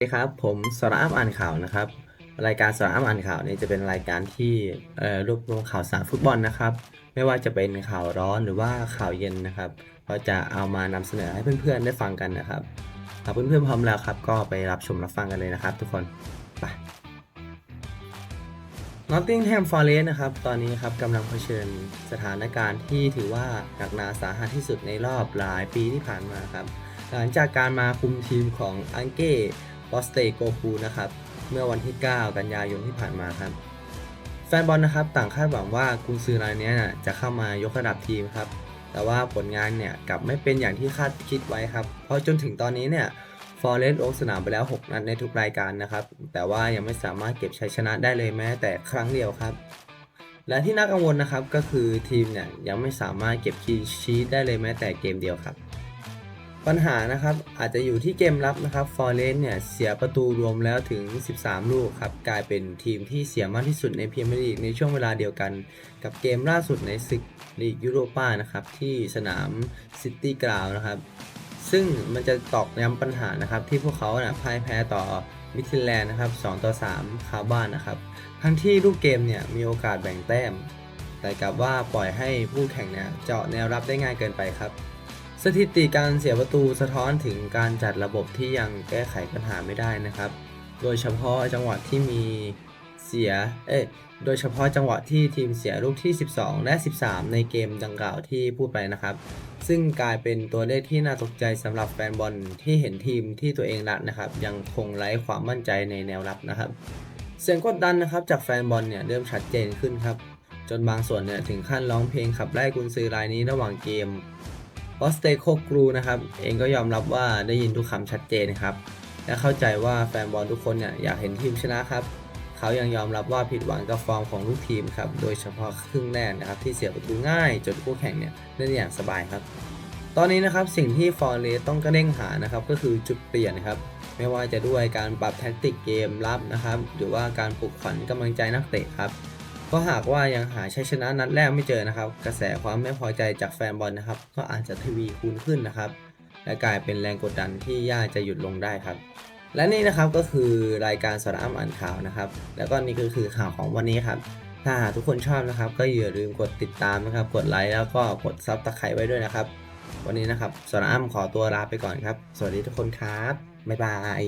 สวัสดีครับผมสระอัพอ่านข่าวนะครับ รายการสระอัพอ่านข่าวเนี่ยจะเป็นรายการที่รวบรวมข่าวสารฟุตบอลนะครับ ไม่ว่าจะเป็นข่าวร้อนหรือว่าข่าวเย็นนะครับก็จะเอามานำเสนอให้เพื่อนๆได้ฟังกันนะครับถ้าเพื่อนๆพร้อมแล้วครับ ก็ไปรับชมรับฟังกันเลยนะครับ ทุกคนไป Nottingham Forest นะครับตอนนี้ครับกำลังเผชิญสถานการณ์ที่ถือว่าหนักหนาสาหัสที่สุดในรอบหลายปีที่ผ่านมาครับหลังจากการมาคุมทีมของอังเก้ บอสเตโกคูนะครับ เมื่อวันที่ 9 กันยายนที่ผ่านมาครับ แฟนบอลนะครับต่างคาดหวังว่ากุนซือรายนี้จะเข้ามายกระดับทีมครับ แต่ว่าผลงานเนี่ยกลับไม่เป็นอย่างที่คาดคิดไว้ครับ เพราะจนถึงตอนนี้เนี่ยฟอร์เรสต์ลงสนามไปแล้ว 6 นัดในทุกรายการนะครับ แต่ว่ายังไม่สามารถเก็บชัยชนะได้เลยแม้แต่ครั้งเดียวครับ และที่น่ากังวลนะครับก็คือทีมเนี่ยยังไม่สามารถเก็บคีชีตได้เลยแม้แต่เกมเดียวครับ ปัญหานะครับอาจจะอยู่ที่เกมรับนะครับฟอร์เรสเนี่ยเสียประตูรวมแล้วถึง 13 ลูกครับกลายเป็นทีมที่เสียมากที่สุดในพรีเมียร์ลีกในช่วงเวลาเดียวกัน กับเกมล่าสุดในศึกลีกยุโรป้านะครับที่สนามซิตี้กราวนะครับซึ่งมันจะตอกย้ำปัญหานะครับที่พวกเขาน่ะพ่ายแพ้ต่อมิทิลแลนด์นะครับ2ต่อ3คาบ้านนะครับทั้งที่ลูกเกมเนี่ยมีโอกาสแบ่งแต้ม แต่กลับว่าปล่อยให้ผู้แข่งเนี่ยเจาะแนวรับได้ง่ายเกินไปครับ สถิติการเสียประตูสะท้อนถึงการจัดระบบที่ยังแก้ไขปัญหาไม่ได้นะครับ โดยเฉพาะจังหวะที่มีเสีย เอ้ยโดยเฉพาะจังหวะที่ทีมเสียลูกที่ 12 และ 13 ในเกมดังกล่าวที่พูดไปนะครับ ซึ่งกลายเป็นตัวเลขที่น่าตกใจสำหรับแฟนบอลที่เห็นทีมที่ตัวเองรักนะครับ ยังคงไร้ความมั่นใจในแนวรับนะครับ เสียงกดดันนะครับจากแฟนบอลเนี่ยเริ่มชัดเจนขึ้นครับ จนบางส่วนเนี่ยถึงขั้นร้องเพลงขับไล่กุนซือรายนี้ระหว่างเกม บอสเตโคกรูนะครับ เองก็ยอมรับว่าได้ยินทุกคำชัดเจนครับ และเข้าใจว่าแฟนบอลทุกคนเนี่ยอยากเห็นทีมชนะครับ เขายังยอมรับว่าผิดหวังกับฟอร์มของลูกทีมครับ โดยเฉพาะครึ่งแรกนะครับ ที่เสียประตูง่ายจนคู่แข่งเนี่ยเล่นอย่างสบายครับ ตอนนี้นะครับสิ่งที่ฟอร์เรสต้องกระเด้งหานะครับก็คือจุดเปลี่ยนครับไม่ว่าจะด้วยการปรับแท็กติกเกมรับนะครับ หรือว่าการปลุกขวัญกำลังใจนักเตะครับ เพราะหากว่ายังหาชัยชนะนัดแรกไม่เจอนะครับ กระแสความไม่พอใจจากแฟนบอลนะครับ ก็อาจจะทวีคูณขึ้นนะครับ และกลายเป็นแรงกดดันที่ยากจะหยุดลงได้ครับ และนี่นะครับก็คือรายการสารอัมอ่านข่าวนะครับ แล้วก็นี่ก็คือข่าวของวันนี้ครับ ถ้าหากทุกคนชอบนะครับ ก็อย่าลืมกดติดตามนะครับ กดไลค์แล้วก็กดซับตะไคร้ไว้ด้วยนะครับ วันนี้นะครับสารอัมขอตัวลาไปก่อนครับ สวัสดีทุกคนครับบ๊ายบาย